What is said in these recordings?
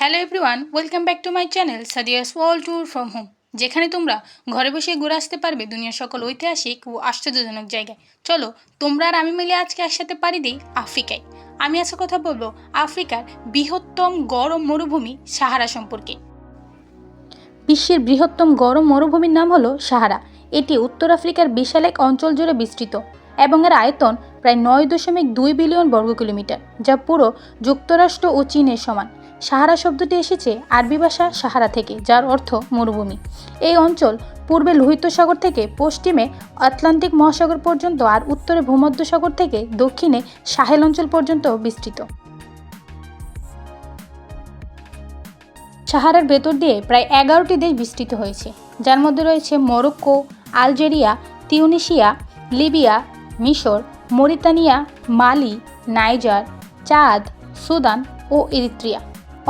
Hello everyone welcome back to my channel Sadia's world tour from home যেখানে তোমরা ঘরে বসে ঘুরে আসতে পারবে দুনিয়ার সকল ঐতিহাসিক ও আশ্চর্যজনক জায়গায়। চলো, তোমরা আর আমি মিলে আজকে একসাথে পারি দিই আফ্রিকায়। আমি আজকে কথা বলব আফ্রিকার বৃহত্তম গরম মরুভূমি সাহারা সম্পর্কে। বিশ্বের বৃহত্তম গরম মরুভূমির নাম হলো সাহারা। এটি উত্তর আফ্রিকার বিশাল এক অঞ্চল জুড়ে বিস্তৃত এবং এর আয়তন প্রায় নয় দশমিক দুই বিলিয়ন বর্গ কিলোমিটার যা পুরো যুক্তরাষ্ট্র ও চীনের সমান। সাহারা শব্দটি এসেছে আরবি ভাষা সাহারা থেকে, যার অর্থ মরুভূমি। এই অঞ্চল পূর্বে লোহিত সাগর থেকে পশ্চিমে আটলান্টিক মহাসাগর পর্যন্ত আর উত্তরে ভূমধ্যসাগর থেকে দক্ষিণে সাহেল অঞ্চল পর্যন্ত বিস্তৃত। সাহারার ভেতর দিয়ে প্রায় এগারোটি দেশ বিস্তৃত হয়েছে। যার মধ্যে রয়েছে মরক্কো, আলজেরিয়া তিউনিশিয়া লিবিয়া, মিশর, Mauritania, Mali, Niger, Chad, Sudan ও ইরিত্রিয়া।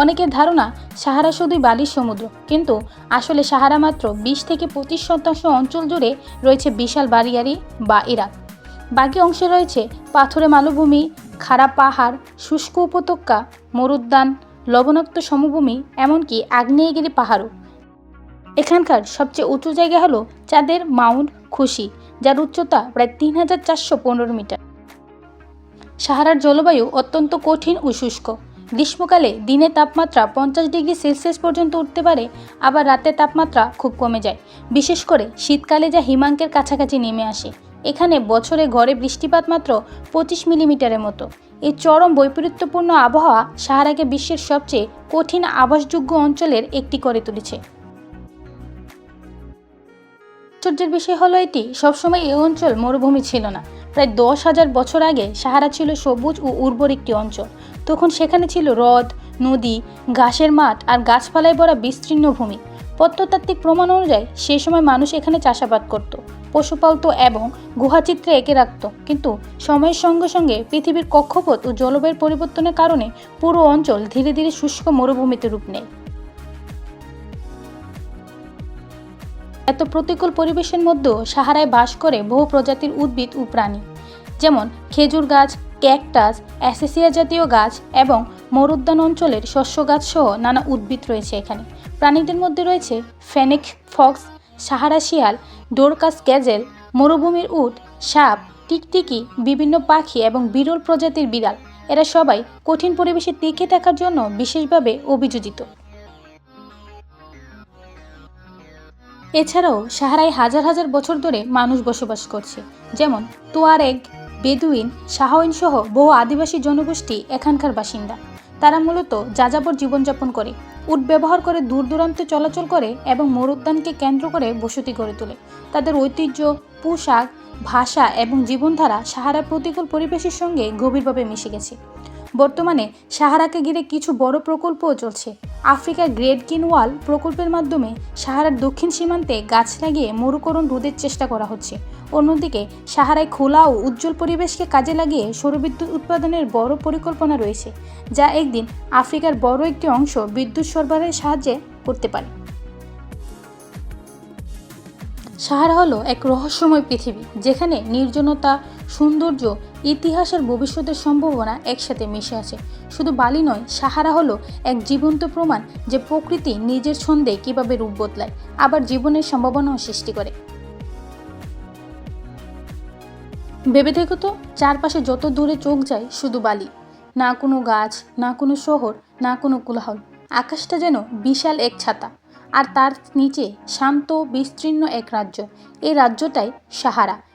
অনেকের ধারণা সাহারা শুধুই বালির সমুদ্র, কিন্তু আসলে সাহারা মাত্র বিশ থেকে পঁচিশ শতাংশ অঞ্চল জুড়ে রয়েছে বিশাল বাড়িয়ারি বা ইরাক। বাকি অংশে রয়েছে পাথরে মালভূমি, খাড়া পাহাড়, শুষ্ক উপত্যকা, মরুদ্যান, লবণাক্ত সমভূমি, এমনকি আগ্নেয়গিরি পাহাড়ও। এখানকার সবচেয়ে উঁচু জায়গা হলো চাঁদের মাউন্ট খুশি, যার উচ্চতা প্রায় তিন হাজার চারশো পনেরো মিটার। সাহারার জলবায়ু অত্যন্ত কঠিন ও শুষ্ক। গ্রীষ্মকালে দিনে তাপমাত্রা পঞ্চাশ ডিগ্রি সেলসিয়াস পর্যন্ত উঠতে পারে, আবার রাতে তাপমাত্রা খুব কমে যায়। বিশেষ করে শীতকালে যা হিমাঙ্কের কাছাকাছি নেমে আসে, এখানে বছরে গড়ে বৃষ্টিপাত মাত্র পঁচিশ মিলিমিটারের মতো। এই চরম বৈপরীত্যপূর্ণ আবহাওয়া সাহারাকে বিশ্বের সবচেয়ে কঠিন আবাসযোগ্য অঞ্চলের একটি করে তুলেছে। আশ্চর্যের বিষয় হলো এটি, সবসময় এই অঞ্চল মরুভূমি ছিল না। প্রায় দশ হাজার বছর আগে সাহারা ছিল সবুজ ও উর্বর একটি অঞ্চল। তখন সেখানে ছিল হ্রদ, নদী, ঘাসের মাঠ আর গাছপালায় ভরা বিস্তীর্ণ ভূমি। প্রত্নতাত্ত্বিক প্রমাণ অনুযায়ী সেই সময় মানুষ এখানে চাষাবাদ করত। পশুপালত এবং গুহাচিত্রে এঁকে রাখত। কিন্তু সময়ের সঙ্গে সঙ্গে পৃথিবীর কক্ষপথ ও জলবায়ুর পরিবর্তনের কারণে পুরো অঞ্চল ধীরে ধীরে শুষ্ক মরুভূমিতে রূপ নেয়। এত প্রতিকূল পরিবেশের মধ্যেও সাহারায় বাস করে বহু প্রজাতির উদ্ভিদ ও প্রাণী, যেমন খেজুর গাছ, ক্যাকটাস, অ্যাসেসিয়া জাতীয় গাছ এবং মরুদ্যান অঞ্চলের শস্য গাছ সহ নানা উদ্ভিদ রয়েছে এখানে। প্রাণীদের মধ্যে রয়েছে ফেনেক ফক্স, সাহারা শিয়াল, ডোরকাস ক্যাজেল, মরুভূমির উট, সাপ, টিকটিকি, বিভিন্ন পাখি এবং বিরল প্রজাতির বিড়াল। এরা সবাই কঠিন পরিবেশে টিকে থাকার জন্য বিশেষভাবে অভিযোজিত। এছাড়াও সাহারায় হাজার হাজার বছর ধরে মানুষ বসবাস করছে। যেমন তোয়ারেগ, বেদুইন শাহইন সহ বহু আদিবাসী জনগোষ্ঠী এখানকার বাসিন্দা। তারা মূলত যাযাবর জীবনযাপন করে, উট ব্যবহার করে দূর দূরান্তে চলাচল করে এবং মরুদ্যানকে কেন্দ্র করে বসতি গড়ে তোলে। তাদের ঐতিহ্য, পোশাক, ভাষা এবং জীবনধারা সাহারা প্রতিকূল পরিবেশের সঙ্গে গভীরভাবে মিশে গেছে। বর্তমানে সাহারাকে ঘিরে কিছু বড় প্রকল্পও চলছে। আফ্রিকার গ্রেট কিন ওয়াল প্রকল্পের মাধ্যমে সাহারার দক্ষিণ সীমান্তে গাছ লাগিয়ে মরুকরণ রোধের চেষ্টা করা হচ্ছে। অন্যদিকে, সাহারায় খোলা ও উজ্জ্বল পরিবেশকে কাজে লাগিয়ে সৌরবিদ্যুৎ উৎপাদনের বড় পরিকল্পনা রয়েছে, যা একদিন আফ্রিকার বড় একটি অংশ বিদ্যুৎ সরবরাহের সাহায্যে করতে পারে। সাহারা হলো এক রহস্যময় পৃথিবী, যেখানে নির্জনতা, সৌন্দর্য ইতিহাস আর ভবিষ্যতের সম্ভাবনা একসাথে মিশে আছে। শুধু বালি নয়, সাহারা হলো এক জীবন্ত প্রমাণ যে প্রকৃতি নিজের ছন্দে কীভাবে রূপ বদলায়, আবার জীবনের সম্ভাবনাও সৃষ্টি করে। ভেবে দেখো তো, চারপাশে যত দূরে চোখ যায় শুধু বালি। না কোনো গাছ, না কোনো শহর, না কোনো কোলাহল। আকাশটা যেন বিশাল এক ছাতা, আর তার নিচে শান্ত, বিস্তীর্ণ এক রাজ্য। এই রাজ্যটাই সাহারা।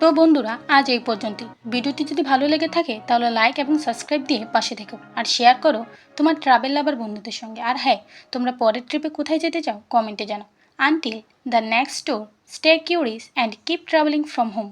তো বন্ধুরা, আজ এই পর্যন্তই। ভিডিওটি যদি ভালো লেগে থাকে, তাহলে লাইক এবং সাবস্ক্রাইব দিয়ে পাশে থেকো। আর শেয়ার করো তোমার ট্রাভেল লাভার বন্ধুদের সঙ্গে। আর হ্যাঁ তোমরা পরের ট্রিপে কোথায় যেতে চাও কমেন্টে জানাও। Until the next store stay curious and keep travelling from home